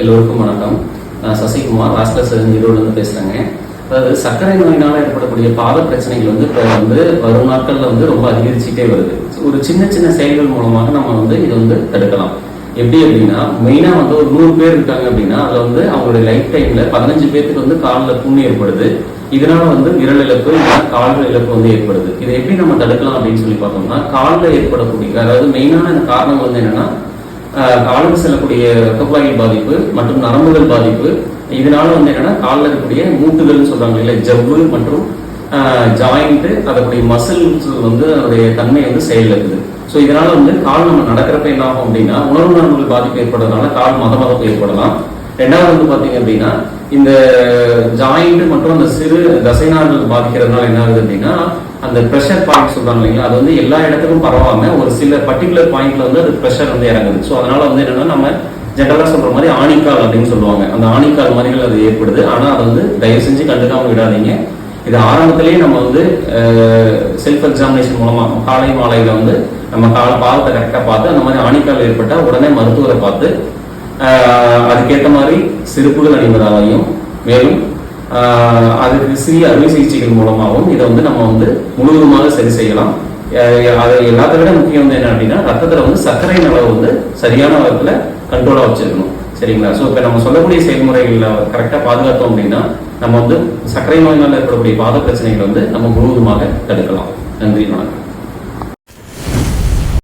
எல்லோருக்கும் வணக்கம். நான் சசிகுமார் வாஸ்கர் சர்ஜன் ஈரோடுலேருந்து பேசுகிறேங்க அதாவது சர்க்கரை நோயினால் ஏற்படக்கூடிய பாத பிரச்சனைகள் வந்து இப்போ வந்து வரும் நாட்களில் வந்து ரொம்ப அதிகரிச்சுட்டே வருது. ஒரு சின்ன சின்ன செயல்கள் மூலமாக நம்ம வந்து இதை வந்து தடுக்கலாம். எப்படி அப்படின்னா மெயினாக வந்து ஒரு நூறு பேர் இருக்காங்க அப்படின்னா அதில் வந்து அவங்களுடைய லைஃப் டைமில் பதினஞ்சு பேருக்கு வந்து காலில் புண்ணு ஏற்படுது. இதனால வந்து விரல் இழப்பு இல்லைன்னா கால்கள் இழப்பு வந்து ஏற்படுது. இதை எப்படி நம்ம தடுக்கலாம் அப்படின்னு சொல்லி பார்த்தோம்னா காலில் ஏற்படக்கூடிய அதாவது மெயினான காரணம் வந்து என்னன்னா காலுக்கு செல்லக்கூடிய ரத்தக்குழாய் பாதிப்பு மற்றும் நரம்புகள் பாதிப்பு. இதனால வந்து என்னன்னா காலில் இருக்கக்கூடிய மூட்டுகள்னு சொல்றாங்க இல்லை ஜவ்வு மற்றும் ஜாயிண்ட்டு அதற்குடைய மசில்ஸ் வந்து அதனுடைய தன்மை வந்து செயலிழக்குது. ஸோ இதனால வந்து கால் நம்ம நடக்கிறப்ப என்ன ஆகும் அப்படின்னா உணர்வு நரம்புகள் பாதிப்பு ஏற்படுறதுனால கால் மத மதப்பு ஏற்படலாம். ரெண்டாவது வந்து பார்த்தீங்க அப்படின்னா இந்த ஜாயிண்ட் மற்றும் அந்த சிறு தசைநார்கள் பாதிக்கிறதுனால என்ன ஆகுது அப்படின்னா அந்த ப்ரெஷர் பாயிண்ட் சொல்றாங்க இல்லைங்களா? அது வந்து எல்லா இடத்துக்கும் பரவாம ஒரு சில பர்டிகுலர் பாயிண்ட்ல வந்து அது ப்ரெஷர் வந்து இறங்குது. ஸோ அதனால வந்து என்னன்னா நம்ம ஜென்ரலா சொல்ற மாதிரி ஆணிக்கால் அப்படின்னு சொல்லுவாங்க. அந்த ஆணிக்கால் மாதிரிகள் அது ஏற்படுது. ஆனா அதை வந்து தயவு செஞ்சு கண்டுக்காம விடாதீங்க. இது ஆரம்பத்திலேயே நம்ம வந்து செல்ஃப் எக்ஸாமினேஷன் மூலமா காலை மாலையில வந்து நம்ம கால பாதத்தை கரெக்டாக பார்த்து அந்த மாதிரி ஆணிக்கால் ஏற்பட்டா உடனே மருத்துவரை பார்த்து அதுக்கேற்ற மாதிரி சிறுப்புகள் அணிவதாலையும் மேலும் அதுக்கு சிறிய அறுவை சிகிச்சைகள் மூலமாகவும் இதை வந்து நம்ம வந்து முழுவதுமாக சரி செய்யலாம். அதை எல்லாத்த விட முக்கியம் வந்து என்ன அப்படின்னா ரத்தத்தில் வந்து சர்க்கரையின் அளவு வந்து சரியான அளவுல கண்ட்ரோலாக வச்சிருக்கணும். சரிங்களா? ஸோ இப்போ நம்ம சொல்லக்கூடிய செயல்முறைகளில் கரெக்டாக பாதுகாத்தோம் அப்படின்னா நம்ம வந்து சர்க்கரை நோயினால் ஏற்படக்கூடிய பாத பிரச்சனைகள் வந்து நம்ம முழுவதுமாக தடுக்கலாம். நன்றி வணக்கம்.